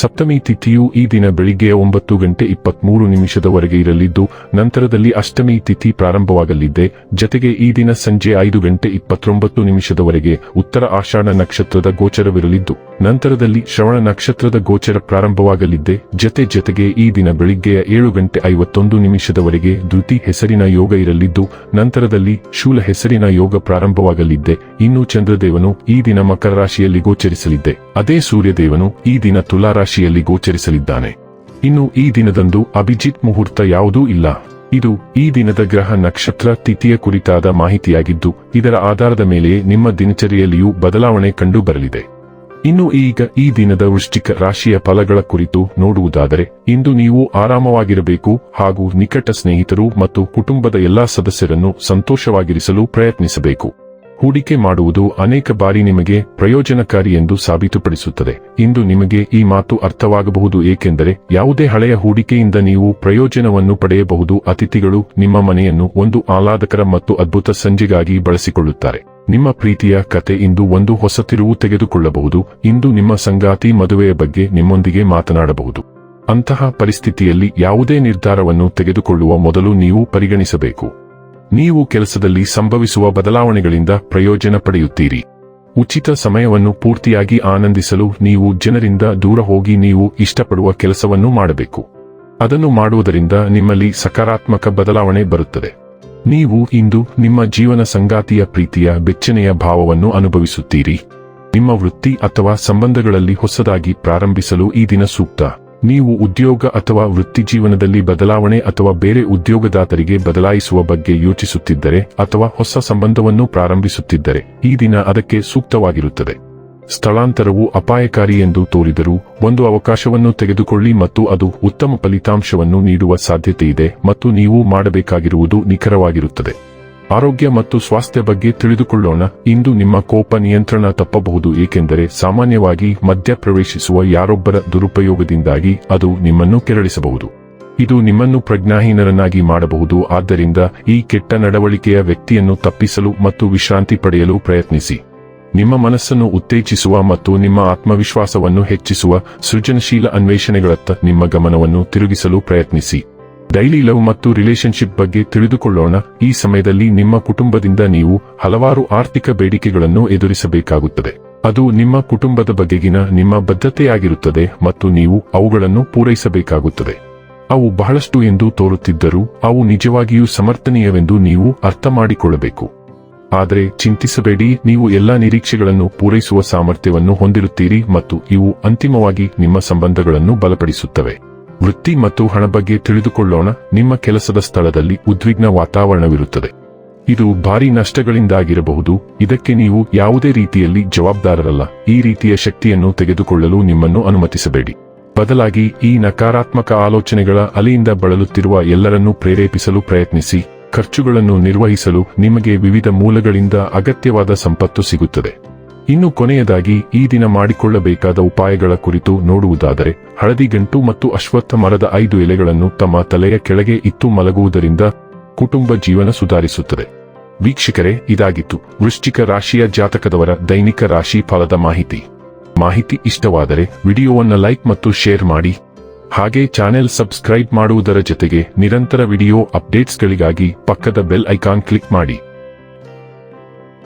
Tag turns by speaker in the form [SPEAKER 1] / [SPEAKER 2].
[SPEAKER 1] ಸಪ್ತಮಿ ತಿಥಿಯು ಈ ದಿನ ಬೆಳಿಗ್ಗೆ ಒಂಬತ್ತು ಗಂಟೆ ಇಪ್ಪತ್ಮೂರು ನಿಮಿಷದವರೆಗೆ ಇರಲಿದ್ದು, ನಂತರದಲ್ಲಿ ಅಷ್ಟಮಿ ತಿಥಿ ಪ್ರಾರಂಭವಾಗಲಿದ್ದೆ ಜತೆಗೆ ಈ ದಿನ ಸಂಜೆ ಐದು ಗಂಟೆ ಇಪ್ಪತ್ತೊಂಬತ್ತು ನಿಮಿಷದವರೆಗೆ ಉತ್ತರ ಆಷಾಢ ನಕ್ಷತ್ರದ ಗೋಚರವಿರಲಿದ್ದು, ನಂತರದಲ್ಲಿ ಶ್ರವಣ ನಕ್ಷತ್ರದ ಗೋಚರ ಪ್ರಾರಂಭವಾಗಲಿದ್ದೆ ಜತೆ ಜತೆಗೆ ಈ ದಿನ ಬೆಳಿಗ್ಗೆಯ ಏಳು ಗಂಟೆ ಐವತ್ತೊಂದು ನಿಮಿಷದವರೆಗೆ ಧೃತಿ ಹೆಸರಿನ ಯೋಗ ಇರಲಿದ್ದು, ನಂತರದಲ್ಲಿ ಶೂಲ ಹೆಸರಿನ ಯೋಗ ಪ್ರಾರಂಭವಾಗಲಿದ್ದೆ ಇನ್ನು ಚಂದ್ರದೇವನು ಈ ದಿನ ಮಕರ ರಾಶಿಯಲ್ಲಿ ಗೋಚರಿಸಲಿದ್ದೆ ಅದೇ ಸೂರ್ಯದೇವನು ಈ ದಿನ ತುಲಾ ರಾಶಿಯಲ್ಲಿ ಗೋಚರಿಸಲಿದ್ದಾನೆ. ಇನ್ನು ಈ ದಿನದಂದು ಅಭಿಜಿತ್ ಮುಹೂರ್ತ ಯಾವುದೂ ಇಲ್ಲ. ಇದು ಈ ದಿನದ ಗ್ರಹ ನಕ್ಷತ್ರ ತಿಥಿಯ ಕುರಿತಾದ ಮಾಹಿತಿಯಾಗಿದ್ದು, ಇದರ ಆಧಾರದ ಮೇಲೆ ನಿಮ್ಮ ದಿನಚರಿಯಲ್ಲಿಯೂ ಬದಲಾವಣೆ ಕಂಡು ಬರಲಿದೆ ಇನ್ನು ಈಗ ಈ ದಿನದ ವೃಶ್ಚಿಕ ರಾಶಿಯ ಫಲಗಳ ಕುರಿತು ನೋಡುವುದಾದರೆ, ಇಂದು ನೀವು ಆರಾಮವಾಗಿರಬೇಕು ಹಾಗೂ ನಿಕಟ ಸ್ನೇಹಿತರು ಮತ್ತು ಕುಟುಂಬದ ಎಲ್ಲಾ ಸದಸ್ಯರನ್ನು ಸಂತೋಷವಾಗಿರಿಸಲು ಪ್ರಯತ್ನಿಸಬೇಕು. ಹೂಡಿಕೆ ಮಾಡುವುದು ಅನೇಕ ಬಾರಿ ನಿಮಗೆ ಪ್ರಯೋಜನಕಾರಿ ಎಂದು ಸಾಬೀತುಪಡಿಸುತ್ತದೆ. ಇಂದು ನಿಮಗೆ ಈ ಮಾತು ಅರ್ಥವಾಗಬಹುದು, ಏಕೆಂದರೆ ಯಾವುದೇ ಹಳೆಯ ಹೂಡಿಕೆಯಿಂದ ನೀವು ಪ್ರಯೋಜನವನ್ನು ಪಡೆಯಬಹುದು. ಅತಿಥಿಗಳು ನಿಮ್ಮ ಮನೆಯನ್ನು ಒಂದು ಆಹ್ಲಾದಕರ ಮತ್ತು ಅದ್ಭುತ ಸಂಜೆಗಾಗಿ ಬಳಸಿಕೊಳ್ಳುತ್ತಾರೆ. ನಿಮ್ಮ ಪ್ರೀತಿಯ ಕತೆ ಇಂದು ಒಂದು ಹೊಸ ತಿರುವು ತೆಗೆದುಕೊಳ್ಳಬಹುದು. ಇಂದು ನಿಮ್ಮ ಸಂಗಾತಿ ಮದುವೆಯ ಬಗ್ಗೆ ನಿಮ್ಮೊಂದಿಗೆ ಮಾತನಾಡಬಹುದು. ಅಂತಹ ಪರಿಸ್ಥಿತಿಯಲ್ಲಿ ಯಾವುದೇ ನಿರ್ಧಾರವನ್ನು ತೆಗೆದುಕೊಳ್ಳುವ ಮೊದಲು ನೀವು ಪರಿಗಣಿಸಬೇಕು. ನೀವು ಕೆಲಸದಲ್ಲಿ ಸಂಭವಿಸುವ ಬದಲಾವಣೆಗಳಿಂದ ಪ್ರಯೋಜನ ಪಡೆಯುತ್ತೀರಿ. ಉಚಿತ ಸಮಯವನ್ನು ಪೂರ್ತಿಯಾಗಿ ಆನಂದಿಸಲು ನೀವು ಜನರಿಂದ ದೂರ ಹೋಗಿ ನೀವು ಇಷ್ಟಪಡುವ ಕೆಲಸವನ್ನು ಮಾಡಬೇಕು. ಅದನ್ನು ಮಾಡುವುದರಿಂದ ನಿಮ್ಮಲ್ಲಿ ಸಕಾರಾತ್ಮಕ ಬದಲಾವಣೆ ಬರುತ್ತದೆ. ನೀವು ಇಂದು ನಿಮ್ಮ ಜೀವನ ಸಂಗಾತಿಯ ಪ್ರೀತಿಯ ಬೆಚ್ಚನೆಯ ಭಾವವನ್ನು ಅನುಭವಿಸುತ್ತೀರಿ. ನಿಮ್ಮ ವೃತ್ತಿ ಅಥವಾ ಸಂಬಂಧಗಳಲ್ಲಿ ಹೊಸದಾಗಿ ಪ್ರಾರಂಭಿಸಲು ಈ ದಿನ ಸೂಕ್ತ. ನೀವು ಉದ್ಯೋಗ ಅಥವಾ ವೃತ್ತಿ ಜೀವನದಲ್ಲಿ ಬದಲಾವಣೆ ಅಥವಾ ಬೇರೆ ಉದ್ಯೋಗದಾತರಿಗೆ ಬದಲಾಯಿಸುವ ಬಗ್ಗೆ ಯೋಚಿಸುತ್ತಿದ್ದರೆ ಅಥವಾ ಹೊಸ ಸಂಬಂಧವನ್ನು ಪ್ರಾರಂಭಿಸುತ್ತಿದ್ದರೆ ಈ ದಿನ ಅದಕ್ಕೆ ಸೂಕ್ತವಾಗಿರುತ್ತದೆ. ಸ್ಥಳಾಂತರವು ಅಪಾಯಕಾರಿ ಎಂದು ತೋರಿದರೂ ಒಂದು ಅವಕಾಶವನ್ನು ತೆಗೆದುಕೊಳ್ಳಿ ಮತ್ತು ಅದು ಉತ್ತಮ ಫಲಿತಾಂಶವನ್ನು ನೀಡುವ ಸಾಧ್ಯತೆಯಿದೆ ಮತ್ತು ನೀವು ಮಾಡಬೇಕಾಗಿರುವುದು ನಿಖರವಾಗಿರುತ್ತದೆ. ಆರೋಗ್ಯ ಮತ್ತು ಸ್ವಾಸ್ಥ್ಯ ಬಗ್ಗೆ ತಿಳಿದುಕೊಳ್ಳೋಣ. ಇಂದು ನಿಮ್ಮ ಕೋಪ ನಿಯಂತ್ರಣ ತಪ್ಪಬಹುದು, ಏಕೆಂದರೆ ಸಾಮಾನ್ಯವಾಗಿ ಮಧ್ಯ ಪ್ರವೇಶಿಸುವ ಯಾರೊಬ್ಬರ ದುರುಪಯೋಗದಿಂದಾಗಿ ಅದು ನಿಮ್ಮನ್ನು ಕೆರಳಿಸಬಹುದು. ಇದು ನಿಮ್ಮನ್ನು ಪ್ರಜ್ಞಾಹೀನರನ್ನಾಗಿ ಮಾಡಬಹುದು, ಆದ್ದರಿಂದ ಈ ಕೆಟ್ಟ ನಡವಳಿಕೆಯ ವ್ಯಕ್ತಿಯನ್ನು ತಪ್ಪಿಸಲು ಮತ್ತು ವಿಶ್ರಾಂತಿ ಪಡೆಯಲು ಪ್ರಯತ್ನಿಸಿ. ನಿಮ್ಮ ಮನಸ್ಸನ್ನು ಉತ್ತೇಜಿಸುವ ಮತ್ತು ನಿಮ್ಮ ಆತ್ಮವಿಶ್ವಾಸವನ್ನು ಹೆಚ್ಚಿಸುವ ಸೃಜನಶೀಲ ಅನ್ವೇಷಣೆಗಳತ್ತ ನಿಮ್ಮ ಗಮನವನ್ನು ತಿರುಗಿಸಲು ಪ್ರಯತ್ನಿಸಿ. ಡೈಲಿ ಲವ್ ಮತ್ತು ರಿಲೇಶನ್ಶಿಪ್ ಬಗ್ಗೆ ತಿಳಿದುಕೊಳ್ಳೋಣ. ಈ ಸಮಯದಲ್ಲಿ ನಿಮ್ಮ ಕುಟುಂಬದಿಂದ ನೀವು ಹಲವಾರು ಆರ್ಥಿಕ ಬೇಡಿಕೆಗಳನ್ನು ಎದುರಿಸಬೇಕಾಗುತ್ತದೆ. ಅದು ನಿಮ್ಮ ಕುಟುಂಬದ ಬಗೆಗಿನ ನಿಮ್ಮ ಬದ್ಧತೆಯಾಗಿರುತ್ತದೆ ಮತ್ತು ನೀವು ಅವುಗಳನ್ನು ಪೂರೈಸಬೇಕಾಗುತ್ತದೆ. ಅವು ಬಹಳಷ್ಟು ಎಂದು ತೋರುತ್ತಿದ್ದರೂ ಅವು ನಿಜವಾಗಿಯೂ ಸಮರ್ಥನೀಯವೆಂದು ನೀವು ಅರ್ಥ ಮಾಡಿಕೊಳ್ಳಬೇಕು ಆದರೆ ಚಿಂತಿಸಬೇಡಿ, ನೀವು ಎಲ್ಲಾ ನಿರೀಕ್ಷೆಗಳನ್ನು ಪೂರೈಸುವ ಸಾಮರ್ಥ್ಯವನ್ನು ಹೊಂದಿರುತ್ತೀರಿ ಮತ್ತು ಇವು ಅಂತಿಮವಾಗಿ ನಿಮ್ಮ ಸಂಬಂಧಗಳನ್ನು ಬಲಪಡಿಸುತ್ತವೆ. ವೃತ್ತಿ ಮತ್ತು ಹಣ ಬಗ್ಗೆ ತಿಳಿದುಕೊಳ್ಳೋಣ. ನಿಮ್ಮ ಕೆಲಸದ ಸ್ಥಳದಲ್ಲಿ ಉದ್ವಿಗ್ನ ವಾತಾವರಣವಿರುತ್ತದೆ. ಇದು ಭಾರಿ ನಷ್ಟಗಳಿಂದಾಗಿರಬಹುದು. ಇದಕ್ಕೆ ನೀವು ಯಾವುದೇ ರೀತಿಯಲ್ಲಿ ಜವಾಬ್ದಾರರಲ್ಲ. ಈ ರೀತಿಯ ಶಕ್ತಿಯನ್ನು ತೆಗೆದುಕೊಳ್ಳಲು ನಿಮ್ಮನ್ನು ಅನುಮತಿಸಬೇಡಿ. ಬದಲಾಗಿ ಈ ನಕಾರಾತ್ಮಕ ಆಲೋಚನೆಗಳ ಅಲೆಯಿಂದ ಬಳಲುತ್ತಿರುವ ಎಲ್ಲರನ್ನೂ ಪ್ರೇರೇಪಿಸಲು ಪ್ರಯತ್ನಿಸಿ. ಖರ್ಚುಗಳನ್ನು ನಿರ್ವಹಿಸಲು ನಿಮಗೆ ವಿವಿಧ ಮೂಲಗಳಿಂದ ಅಗತ್ಯವಾದ ಸಂಪತ್ತು ಸಿಗುತ್ತದೆ. ಇನ್ನು ಕೊನೆಯದಾಗಿ ಈ ದಿನ ಮಾಡಿಕೊಳ್ಳಬೇಕಾದ ಉಪಾಯಗಳ ಕುರಿತು ನೋಡುವುದಾದರೆ, ಹಳದಿ ಗಂಟು ಮತ್ತು ಅಶ್ವತ್ಥ ಮರದ ಐದು ಎಲೆಗಳನ್ನು ತಮ್ಮ ತಲೆಯ ಕೆಳಗೆ ಇತ್ತು ಮಲಗುವುದರಿಂದ ಕುಟುಂಬ ಜೀವನ ಸುಧಾರಿಸುತ್ತದೆ. ವೀಕ್ಷಕರೇ, ಇದಾಗಿತ್ತು ವೃಶ್ಚಿಕ ರಾಶಿಯ ಜಾತಕದವರ ದೈನಿಕ ರಾಶಿ ಫಲದ ಮಾಹಿತಿ. ಮಾಹಿತಿ ಇಷ್ಟವಾದರೆ ವಿಡಿಯೋವನ್ನು ಲೈಕ್ ಮತ್ತು ಶೇರ್ ಮಾಡಿ. ಹಾಗೆ ಚಾನೆಲ್ ಸಬ್ಸ್ಕ್ರೈಬ್ ಮಾಡುವುದರ ಜೊತೆಗೆ ನಿರಂತರ ವಿಡಿಯೋ ಅಪ್ಡೇಟ್ಸ್ಗಳಿಗಾಗಿ ಪಕ್ಕದ ಬೆಲ್ ಐಕಾನ್ ಕ್ಲಿಕ್ ಮಾಡಿ.